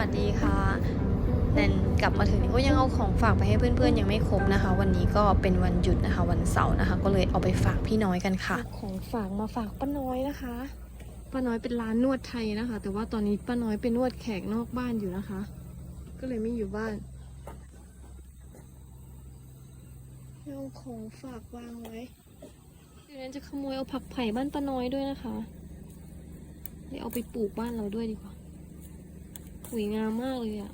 วัสดีค่ะแนนกลับมาถึงก็ยังเอาของฝากไปให้เพื่อนๆ ยังไม่ครบนะคะ วันนี้ก็เป็นวันหยุดนะคะ วันเสาร์นะคะ ก็เลยเอาไปฝากพี่น้อยกันค่ะ ของฝากมาฝากป้าน้อยนะคะป้าน้อยเป็นร้านนวดไทยนะคะ แต่ว่าตอนนี้ป้าน้อยเป็นนวดแขกนอกบ้านอยู่นะคะ ก็เลยไม่อยู่บ้านเอาของฝากวางไว้เดี๋ยวแนนจะขโมยเอาผักไผ่บ้านป้าน้อยด้วยนะคะเดี๋ยวเอาไปปลูกบ้านเราด้วยดีกว่า สวยงามมากเลยอะ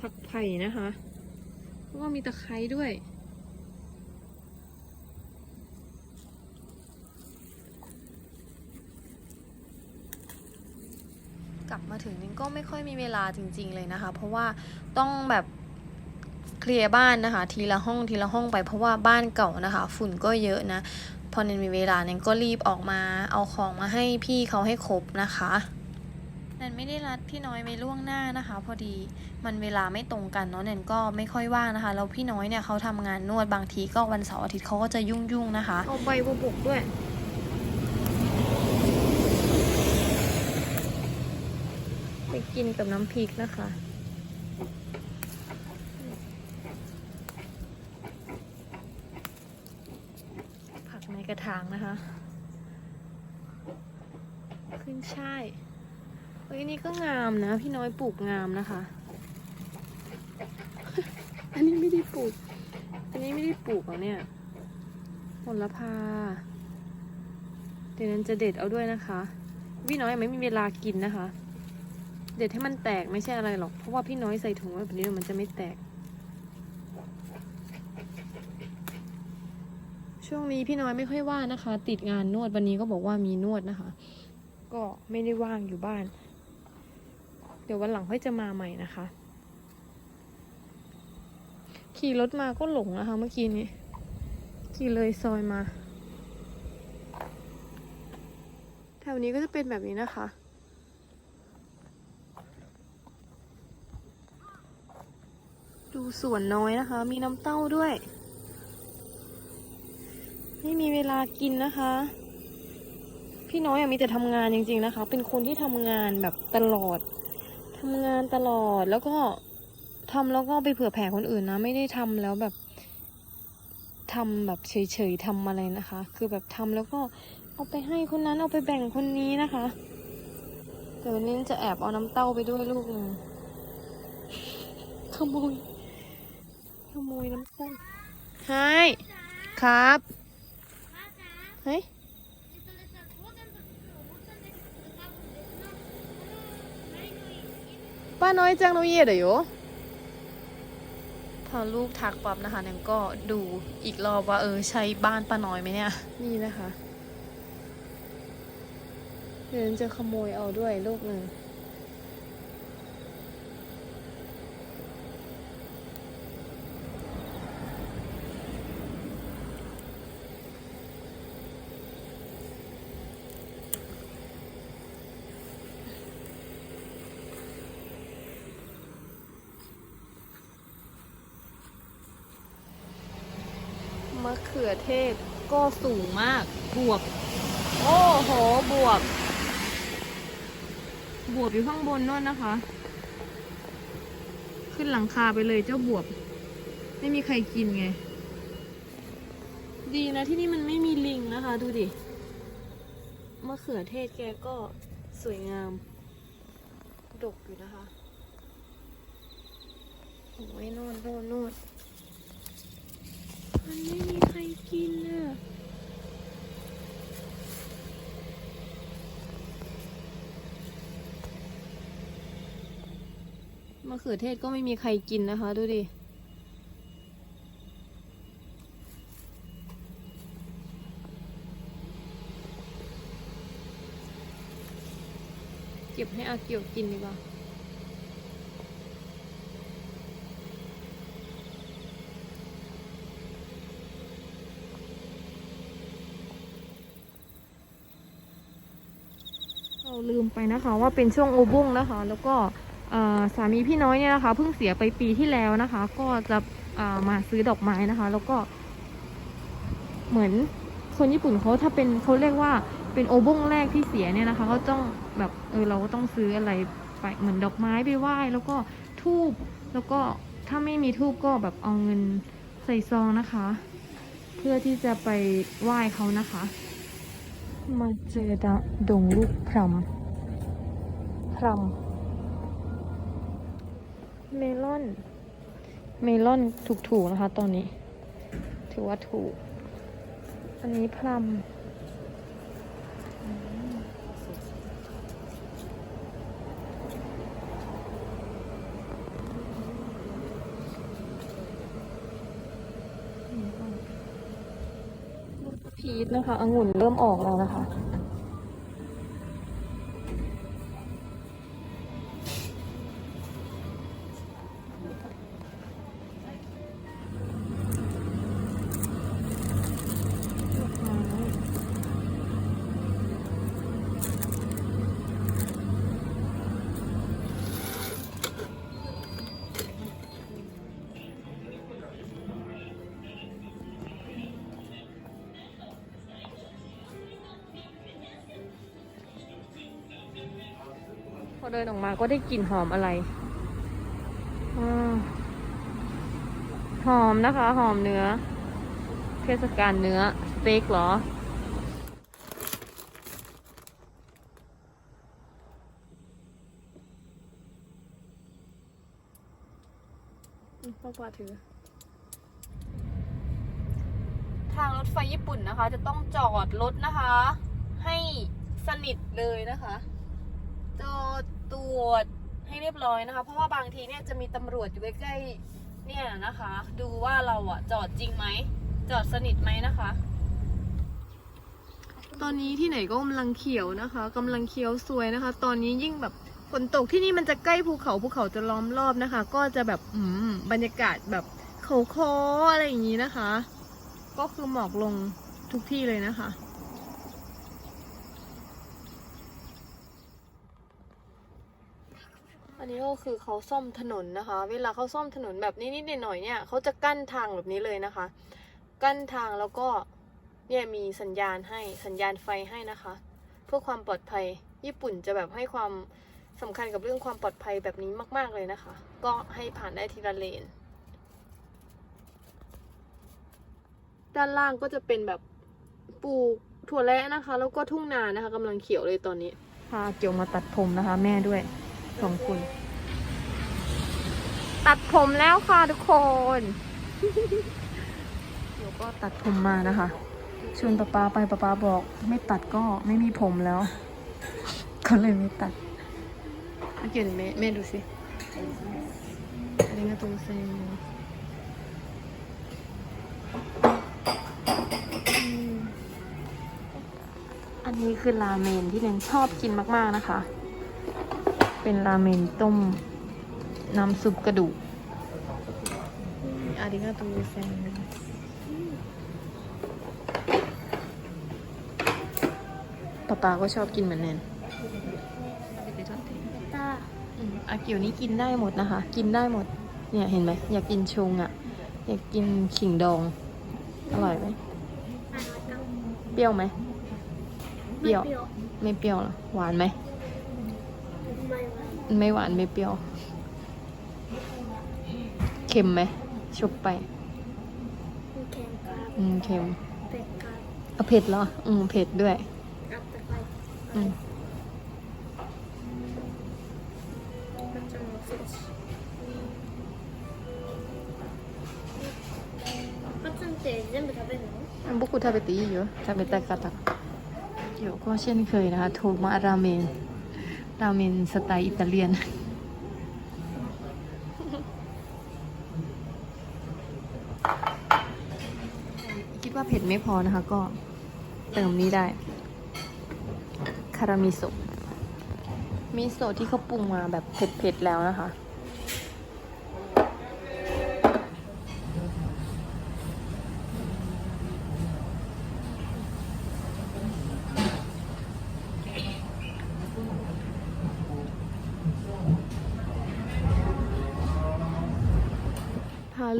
ผักไผ่นะคะแล้วก็มีตะไคร้ด้วย กลับมาถึงนี่ก็ไม่ค่อยมีเวลาจริง ๆ เลยนะคะ เพราะว่าต้องแบบ ลียร์บ้านนะคะ ทีละห้องทีละห้องไปเพราะว่าบ้านเก่านะคะ ฝุ่นก็เยอะนะ พอเนนมีเวลาเนนก็รีบออกมาเอาของมาให้พี่เขาให้ครบนะคะแนนไม่ได้รัดพี่น้อยไว้ล่วงหน้านะคะ พอดีมันเวลาไม่ตรงกันเนาะแนนก็ไม่ค่อยว่างนะคะแล้วพี่น้อยเนี่ยเขาทำงานนวดบางทีก็วันเสาร์อาทิตย์เขาก็จะยุ่งๆนะคะเอาใบบัวบกด้วย ไปกินกับน้ำพริกนะคะ ผักในกระถางนะคะ ขึ้นช่ายเฮ้ยนี่ก็งามนะ พี่น้อยปลูกงามนะคะ อันนี้ไม่ได้ปลูก อันนี้ไม่ได้ปลูกเหรอเนี่ยผลพาเดี๋ยวนั้นจะเด็ดเอาด้วยนะคะ พี่น้อยไม่มีเวลากินนะคะ เด็ดให้มันแตกไม่ใช่อะไรหรอก เพราะว่าพี่น้อยใส่ถุงไว้แบบนี้มันจะไม่แตก ช่วงนี้พี่น้อยไม่ค่อยว่างนะคะ ติดงานนวดวันนี้ก็บอกว่ามีนวดนะคะ ก็ไม่ได้ว่างอยู่บ้าน เดี๋ยววันหลังค่อยจะมาใหม่นะคะ ขี่รถมาก็หลงนะคะ เมื่อกี้นี้ขี่เลยซอยมาแถวนี้ก็จะเป็นแบบนี้นะคะดูสวนน้อยนะคะ มีน้ำเต้าด้วย ไม่มีเวลากินนะคะ พี่น้อยอะมีแต่ทำงานจริง ๆนะคะ เป็นคนที่ทำงานแบบตลอดทำงานตลอดแล้วก็ทำแล้วก็ไปเผื่อแผ่คนอื่นนะ ไม่ได้ทำแล้วแบบทำแบบเฉยๆทำอะไรนะคะ คือแบบทำแล้วก็เอาไปให้คนนั้นเอาไปแบ่งคนนี้นะคะแต่วันนี้จะแอบเอาน้ำเต้าไปด้วยลูกหนึ่งขโมยขโมยน้ำส้มไฮครับ เฮ้ยป้าน้อยจังโนเย่เดี๋ยวพอลูกทักปั๊บนะคะนังก็ดูอีกรอบว่าเออใช่บ้านป้าน้อยไหมเนี่ย นี่นะคะเดี๋ยวจะขโมยเอาด้วยลูกหนึ่งะเขือเทศก็สูงมาก บวบ โอ้โห บวบ บวบอยู่ข้างบนนู่นนะคะ ขึ้นหลังคาไปเลยเจ้าบวบ ไม่มีใครกินไง ดีนะที่นี่มันไม่มีลิงนะคะ ดูดิ มะเขือเทศแกก็สวยงาม ดกอยู่นะคะ โอ้ยโน่นโน่นโน่น มันไม่มีใครกินน่ะมะเขือเทศก็ไม่มีใครกินนะคะ ดูดิเก็บให้อาเกียวกินดีกว่า เราลื มไปนะคะว่าเป็นช่วงโอบุ้งนะคะ แล้วก็สามีพี่น้อยเนี่ยนะคะเพิ่งเสียไปปีที่แล้วนะคะ ก็จะามาซื้อดอกไม้นะคะ แล้วก็ เหมือนคนญี่ปุ่นเขาถ้าเป็นเขาเรียกว่าเป็นโอบุ้งแรกที่เสียเนี่ยนะคะเขาต้องแบบเออเราก็ต้องซื้ออะไรไปเหมือนดอกไม้ไปไหว้แล้วก็ทูบแล้วก็ถ้าไม่มีทูบก็แบบเอาเงินใส่ซองนะคะ เพื่อที่จะไปไหว้เขานะคะ มาเจอดงลูกพรำ พรำเมลอน เมลอนถูกๆนะคะตอนนี้ ถือว่าถูก อันนี้พลัมพีชนะคะองุ่นเริ่มออกแล้วนะคะ เดินออกมาก็ได้กลิ่นหอมอะไรอหอมนะคะ หอมเนื้อ เทศกาลเนื้อ สเต็กเหรอ พ่อกวาถือ ทางรถไฟญี่ปุ่นนะคะ จะต้องจอดรถนะคะ ให้สนิทเลยนะคะ จอด ตรวจให้เรียบร้อยนะคะ เพราะว่าบางทีเนี่ยจะมีตำรวจอยู่ใกล้ๆเนี่ยนะคะ ดูว่าเราอะจอดจริงไหม จอดสนิทไหมนะคะ ตอนนี้ที่ไหนก็กำลังเขียวนะคะกำลังเขียวสวยนะคะ ตอนนี้ยิ่งแบบฝนตกที่นี่มันจะใกล้ภูเขาภูเขาจะล้อมรอบนะคะ ก็จะแบบอืมบรรยากาศแบบเขาคออะไรอย่างนี้นะคะ ก็คือหมอกลงทุกที่เลยนะคะ อันนี้ก็คือเขาซ่อมถนนนะคะ เวลาเขาซ่อมถนนแบบนี้นิดหน่อยๆเนี่ยเขาจะกั้นทางแบบนี้เลยนะคะ กั้นทางแล้วก็เนี่ยมีสัญญาณให้สัญญาณไฟให้นะคะ เพื่อความปลอดภัยญี่ปุ่นจะแบบให้ความสำคัญกับเรื่องความปลอดภัยแบบนี้มาก ๆเลยนะคะ ก็ให้ผ่านได้ทีละเลน ด้านล่างก็จะเป็นแบบปลูกถั่วแระนะคะ แล้วก็ทุ่งนานะคะกำลังเขียวเลยตอนนี้พาเกี่ยวมาตัดผมนะคะ แม่ด้วย สองคนตัดผมแล้วค่ะทุกคน เดี๋ยวก็ตัดผมมานะคะชวนป๊าป๊าไปป๊าป๊าบอก ไม่ตัดก็ไม่มีผมแล้ว ก็เลยไม่ตัดเอาเกี่ยวแม่แม่ดูสิありがとうございますอืมอันนี้คือราเมนที่เนนชอบกินมาก ๆ นะคะ เป็นราเมนต้ม น้ำซุปกระดูกอาริกาตูเซนป๊าป๊าก็ชอบกินเหมือนแนนอากิวนี้กินได้หมดนะคะ กินได้หมด เนี่ยเห็นไหมอยากกินชงอะ่ะ อยากกินขิงดอง อร่อยไหมเปรี้ยวไหม เปรี้ยว ไม่เปรี้ยวหรอ หวานไหม ไม่หวานไม่เปรี้ยว เค็มไหมชุบไป เค็มครับ อืมเค็ม เป็ดครับ เอาเผ็ดเหรอ อืมเผ็ดด้วย อัตตะไคร้ อืม ก็จะมีฟิชパッツンって全部食べるのบุกุทาเบติเยอะทาเบตากาตะเดี๋ยวก็เช่น ราเมนราเมนสไตล์อิตาเลียน คิดว่าเผ็ดไม่พอนะคะก็เติมนี้ได้ คารามิโซะมิโซะที่เขาปรุงมาแบบเผ็ดๆแล้วนะคะ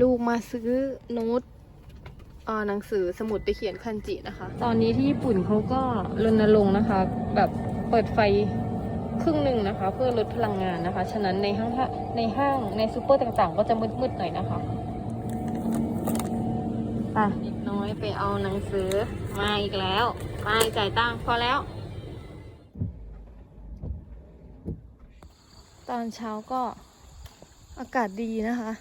ลูกมาซื้อโน้ตเอ่อหนังสือสมุดไปเขียนคันจินะคะ ตอนนี้ที่ญี่ปุ่นเขาก็รณรงค์นะคะ แบบเปิดไฟครึ่งหนึ่งนะคะ เพื่อลดพลังงานนะคะ ฉะนั้นในห้างในห้างในซูเปอร์ต่างๆ ก็จะมืดๆหน่อยนะคะไปเด็กน้อยไปเอาหนังสือมาอีกแล้วมาจ่ายตังค์พอแล้ว ตอนเช้าก็อากาศดีนะคะ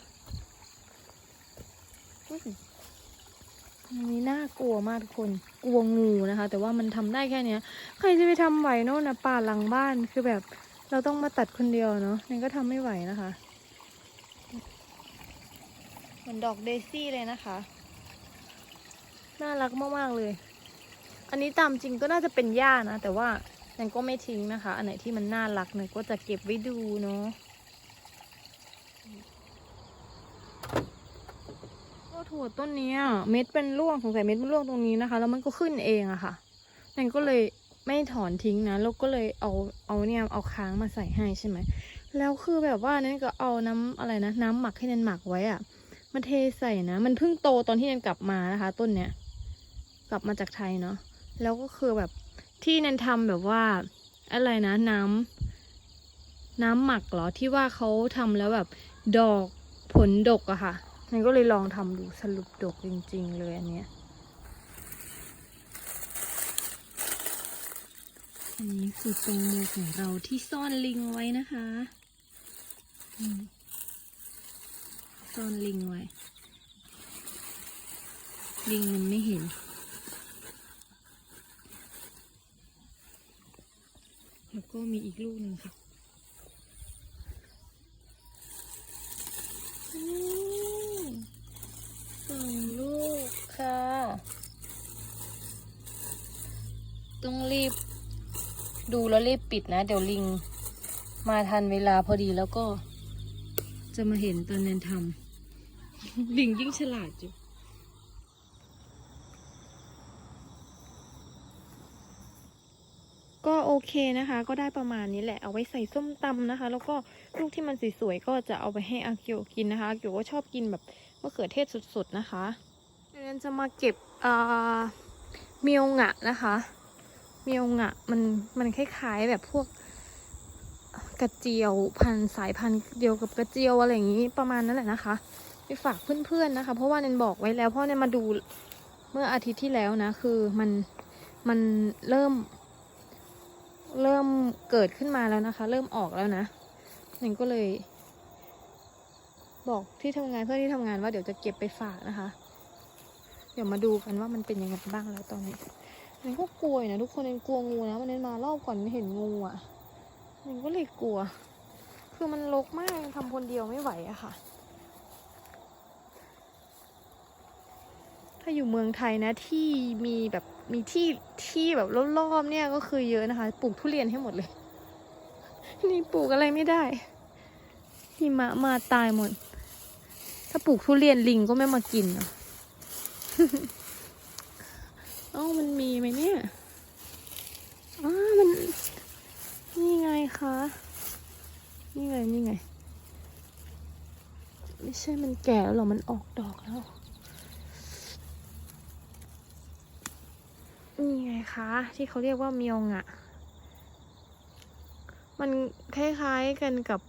อันนี้น่ากลัวมากทุกคน กลัวงูนะคะ แต่ว่ามันทำได้แค่เนี้ย ใครจะไปทำไหวโน่นนะป่าหลังบ้านคือแบบเราต้องมาตัดคนเดียวเนาะนั่นก็ทำไม่ไหวนะคะเหมือนดอกเดซี่เลยนะคะ น่ารักมากๆเลย อันนี้ตามจริงก็น่าจะเป็นหญ้านะ แต่ว่านันก็ไม่ทิ้งนะคะ อันไหนที่มันน่ารักนันก็จะเก็บไว้ดูเนาะ ถั่วต้นนี้เม็ดเป็นร่วงสงสัยเม็ดเป็นร่วงตรงนี้นะคะ แล้วมันก็ขึ้นเองอะค่ะนันก็เลยไม่ถอนทิ้งนะแล้วก็เลยเอาเอาเนี่ยเอาค้างมาใส่ให้ใช่ไหมแล้วคือแบบว่านันก็เอาน้ำอะไรนะ น้ำหมักให้นันหมักไว้อะมาเทใส่นะ มันเพิ่งโตตอนที่นันกลับมานะคะ ต้นเนี้ยกลับมาจากไทยเนาะแล้วก็คือแบบที่นันทำแบบว่าอะไรนะน้ำน้ำหมักเหรอที่ว่าเขาทำแล้วแบบดอกผลดกอะค่ะ นันก็เลยลองทำดูสรุปดกจริง ๆ เลยอันเนี้ยอันนี้คือแตงโมของเราที่ซ่อนลิงไว้นะคะซ่อนลิงไว้ ลิงมันไม่เห็น แล้วก็มีอีกลูกหนึ่งค่ะอืมสองลูกค่ะ ต้องรีบ ดูแล้ว รีบปิดนะ เดี๋ยวลิงมาทันเวลาพอดีแล้วก็ จะมาเห็นตอนนั้นทำ ลิงยิ่งฉลาดอยู่ก็โอเคนะคะ ก็ได้ประมาณนี้แหละเอาไว้ใส่ส้มตำนะคะ แล้วก็ลูกที่มันสวยๆก็จะเอาไปให้อากิโอกินนะคะอากิโอก็ชอบกินแบบมะเขือเทศสดๆนะคะเดี๋ยวเราจะมาเก็บอ่าเมียวงะนะคะ มียวงะมันมันคล้ายๆแบบพวกกระเจียวพันสายพันธุ์เดียวกับกระเจียวอะไรอย่างนี้ประมาณนั้นแหละนะคะไปฝากเพื่อนๆนะคะ เพราะว่าเนนบอกไว้แล้วเพราะเนนมาดูเมื่ออาทิตย์ที่แล้วนะ คือมันมันเริ่ม เริ่มเกิดขึ้นมาแล้วนะคะ เริ่มออกแล้วนะหนึ่งก็เลย บอกที่ทำงานเพื่อนที่ทำงานว่าเดี๋ยวจะเก็บไปฝากนะคะ เดี๋ยวมาดูกันว่ามันเป็นยังไงบ้างแล้วตอนนี้ หนึ่งก็กลัวนะทุกคนเนนกลัวงูนะมันเนนมารอบก่อนเห็นงูอะหนึ่งก็เลยกลัว คือมันรกมากทำคนเดียวไม่ไหวอะค่ะ ถ้าอยู่เมืองไทยนะที่มีแบบมีที่ที่แบบรอบๆเนี่ยก็คือเยอะนะคะ ปลูกทุเรียนให้หมดเลย นี่ปลูกอะไรไม่ได้หิมะมาตายหมด ถ้าปลูกทุเรียนลิงก็ไม่มากินนะ เอ้ามันมีไหมเนี่ยอ้ามัน นี่ไงคะ นี่ไง นี่ไง ไม่ใช่มันแก่แล้วหรอ มันออกดอกแล้ว นี่ไงคะ ที่เขาเรียกว่าเมียงอะมันคล้ายๆกันกับ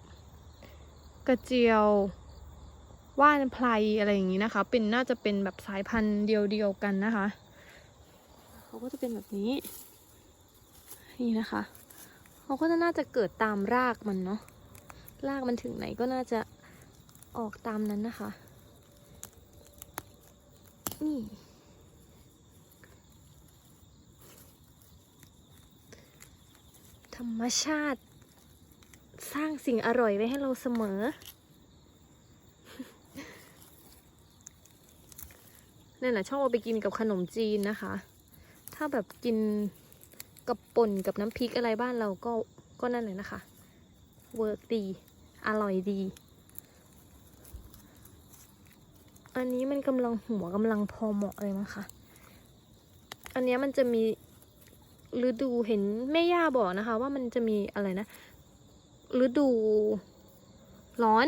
กระเจียวว่านไพรอะไรอย่างนี้นะคะ เป็นน่าจะเป็นแบบสายพันธุ์เดียวๆกันนะคะ ก็จะเป็นแบบนี้ นี่นะคะเขาก็จะน่าจะเกิดตามรากมันเนาะรากมันถึงไหนก็น่าจะออกตามนั้นนะคะ นี่ธรรมชาติสร้างสิ่งอร่อยไว้ให้เราเสมอนั่นแหละชอบเอาไปกินกับขนมจีนนะคะ ถ้าแบบกินกับป่นกับน้ำพริกอะไรบ้านเราก็ก็นั่นเลยนะคะ เวิร์กดี อร่อยดี อันนี้มันกำลังหัวกำลังพอเหมาะเลยมั้งคะอันนี้มันจะมีฤดูเห็นแม่ย่าบอกนะคะ ว่ามันจะมีอะไรนะฤดูร้อน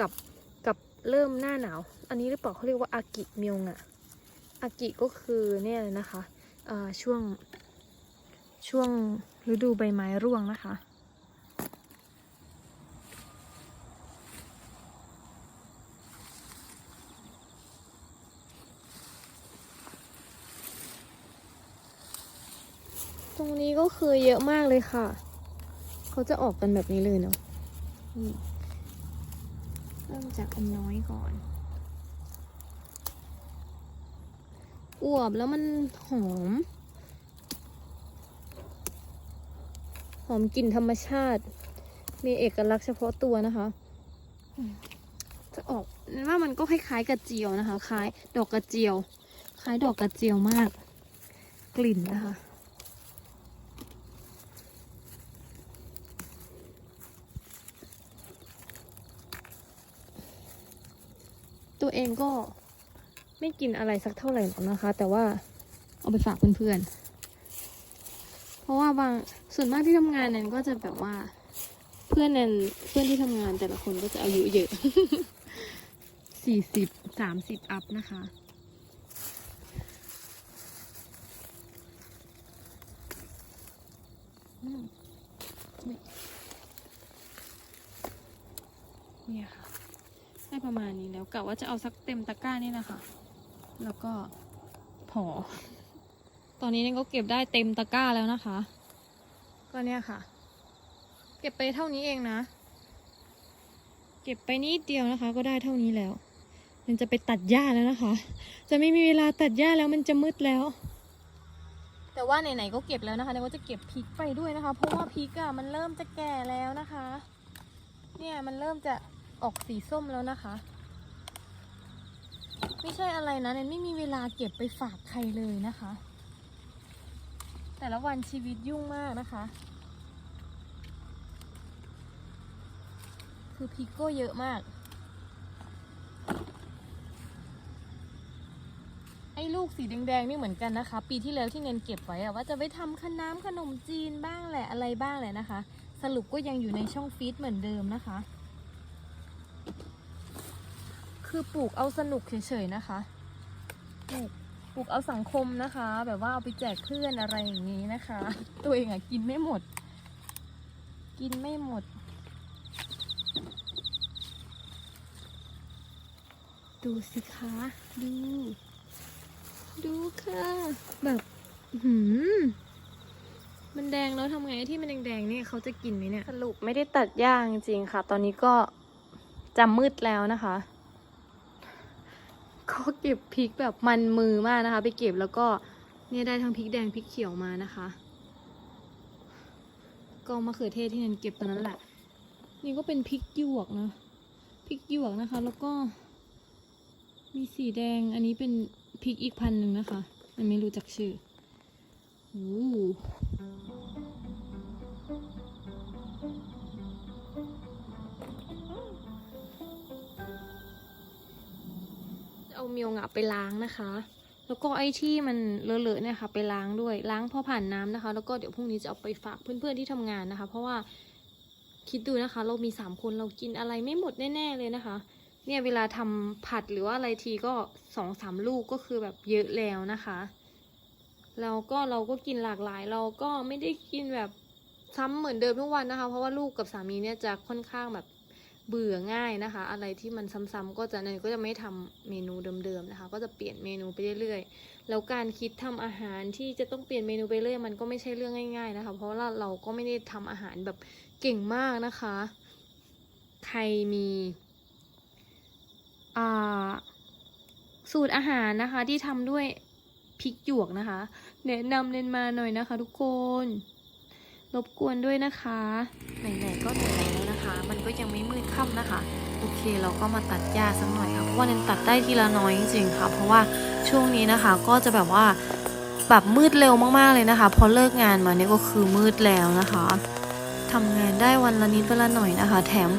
กับกับเริ่มหน้าหนาว อันนี้หรือเปล่าเขาเรียกว่าอากิเมียวงะอากิก็คือเนี่ยเลยนะคะ ช่วงช่วงฤดูใบไม้ร่วงนะคะ ตรงนี้ก็คือเยอะมากเลยค่ะ เขาจะออกกันแบบนี้เลยเนาะเริ่มจากอันน้อยก่อน อวบแล้วมันหอม หอมกลิ่นธรรมชาติ มีเอกลักษณ์เฉพาะตัวนะคะ จะออกว่ามันก็คล้ายๆกระเจียวนะคะ คล้ายดอกกระเจียว คล้ายดอกกระเจียวมาก กลิ่นนะคะตัวเองก็ ไม่กินอะไรสักเท่าไหร่หรอกนะคะ แต่ว่าเอาไปฝากเพื่อนๆ เพราะว่าบางส่วนมากที่ทำงานนั้นก็จะแบบว่าเพื่อนนั้นเพื่อนที่ทำงานแต่ละคนก็จะอายุเยอะสี่สิบสามสิบอัพนะคะ นี่ค่ะ ได้ประมาณนี้แล้วกะว่าจะเอาสักเต็มตะกร้านี่นะคะ แล้วก็พอตอนนี้เนี่ยก็เก็บได้เต็มตะกร้าแล้วนะคะ ก็เนี่ยค่ะ เก็บไปเท่านี้เองนะ เก็บไปนิดเดียวนะคะ ก็ได้เท่านี้แล้ว มันจะไปตัดหญ้าแล้วนะคะ จะไม่มีเวลาตัดหญ้าแล้วมันจะมืดแล้ว แต่ว่าไหนๆก็เก็บแล้วนะคะเดี๋ยวก็จะเก็บพริกไปด้วยนะคะ เพราะว่าพริกอะมันเริ่มจะแก่แล้วนะคะ เนี่ยมันเริ่มจะออกสีส้มแล้วนะคะ ไม่ใช่อะไรนะเนนไม่มีเวลาเก็บไปฝากใครเลยนะคะ แต่ละวันชีวิตยุ่งมากนะคะ คือพิกโก็เยอะมาก ไอ้ลูกสีแดงๆนี่เหมือนกันนะคะ ปีที่แล้วที่เนนเก็บไว้อะว่าจะไปทำขนมขนมจีนบ้างแหละอะไรบ้างแหละนะคะ สรุปก็ยังอยู่ในช่องฟีดเหมือนเดิมนะคะ คือปลูกเอาสนุกเฉยๆนะคะปลูกปลูกเอาสังคมนะคะ แบบว่าเอาไปแจกเพื่อนอะไรอย่างนี้นะคะ ตัวเองอะกินไม่หมด กินไม่หมด ดูสิคะดู ดูค่ะ แบบหืมมันแดงแล้วทำไงที่มันแดงๆเนี่ยเขาจะกินไหมเนี่ยสรุปไม่ได้ตัดย่างจริงๆค่ะ ตอนนี้ก็จะมืดแล้วนะคะ ก็เก็บพริกแบบมันมือมากนะคะ ไปเก็บแล้วก็เนี่ยได้ทั้งพริกแดงพริกเขียวมานะคะ ก็มะเขือเทศที่นันเก็บตอนนั้นแหละ นี่ก็เป็นพริกหยวกนะพริกหยวกนะคะ แล้วก็ มีสีแดงอันนี้เป็นพริกอีกพันหนึ่งนะคะ มันไม่รู้จักชื่อโอ้ เอาเมียวงะไปล้างนะคะ แล้วก็ไอ้ที่มันเลอะๆเนี่ยค่ะไปล้างด้วยล้างพอผ่านน้ำนะคะ แล้วก็เดี๋ยวพรุ่งนี้จะเอาไปฝากเพื่อนๆที่ทำงานนะคะ เพราะว่าคิดดูนะคะ เรามีสามคนเรากินอะไรไม่หมดแน่ๆเลยนะคะ เนี่ยเวลาทำผัดหรือว่าอะไรทีก็สองสามลูกก็คือแบบเยอะแล้วนะคะแล้วก็เราก็กินหลากหลาย เราก็ไม่ได้กินแบบซ้ำเหมือนเดิมทุกวันนะคะ เพราะว่าลูกกับสามีเนี่ยจะค่อนข้างแบบ เบื่อง่ายนะคะ อะไรที่มันซ้ำๆก็จะนันก็จะไม่ทำเมนูเดิมๆนะคะ ก็จะเปลี่ยนเมนูไปเรื่อยๆ แล้วการคิดทำอาหารที่จะต้องเปลี่ยนเมนูไปเรื่อยมันก็ไม่ใช่เรื่องง่าย ๆนะคะ เพราะว่าเราก็ไม่ได้ทำอาหารแบบเก่งมากนะคะ ใครมีอ่าสูตรอาหารนะคะที่ทำด้วยพริกหยวกนะคะ แนะนำเนนมาหน่อยนะคะ ทุกคน รบกวนด้วยนะคะ ไหนๆก็ไหน นะคะ มันก็ยังไม่มืดค่ำนะคะ โอเคเราก็มาตัดหญ้าสักหน่อยค่ะเพราะว่าเน้นตัดได้ทีละน้อยจริงๆค่ะ เพราะว่าช่วงนี้นะคะก็จะแบบว่าแบบมืดเร็วมากๆเลยนะคะ พอเลิกงานมาเนี่ยก็คือมืดแล้วนะคะทำงานได้วันละนิดวันละหน่อยนะคะ แถม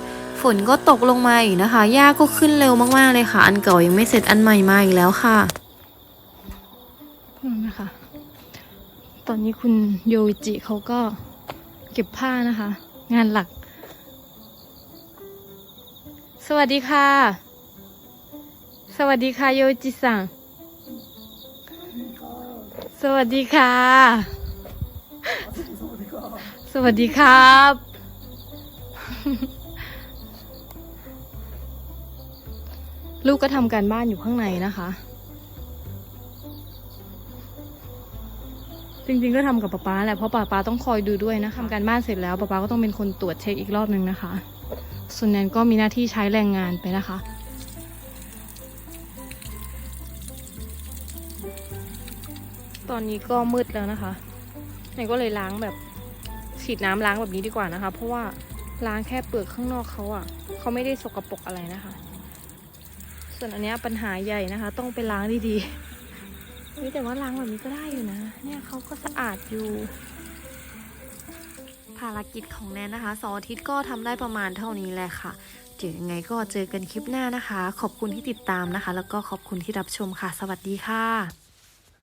ฝนก็ตกลงมาอีกนะคะ หญ้าก็ขึ้นเร็วมากๆเลยค่ะ อันเก่ายังไม่เสร็จอันใหม่มาอีกแล้วค่ะนะคะ ตอนนี้คุณโยอิจิเขาก็เก็บผ้านะคะ งานหลัก สวัสดีค่ะ สวัสดีค่ะโยจิซัง สวัสดีค่ะ สวัสดีครับ ลูกก็ทำการบ้านอยู่ข้างในนะคะ จริงๆก็ทำกับป๊าป๊าแหละเพราะป๊าป๊าต้องคอยดูด้วยนะทำการบ้านเสร็จแล้วป๊าป๊าก็ต้องเป็นคนตรวจเช็คอีกรอบนึงนะคะ ส่วนแนนก็มีหน้าที่ใช้แรงงานไปนะคะ ตอนนี้ก็มืดแล้วนะคะแนนก็เลยล้างแบบฉีดน้ำล้างแบบนี้ดีกว่านะคะ เพราะว่าล้างแค่เปลือกข้างนอกเขาอะ่ะเขาไม่ได้สกปรกอะไรนะคะ ส่วนอันเนี้ยปัญหาใหญ่นะคะ ต้องไปล้างดีๆนี่แต่ว่าล้างแบบนี้ก็ได้อยู่นะ เนี่ยเขาก็สะอาดอยู่ารกิจของแนนนะคะสองอาทิตย์ก็ทำได้ประมาณเท่านี้แหละค่ะ เดี๋ยวยังไงก็เจอกันคลิปหน้านะคะ ขอบคุณที่ติดตามนะคะ แล้วก็ขอบคุณที่รับชมค่ะ สวัสดีค่ะ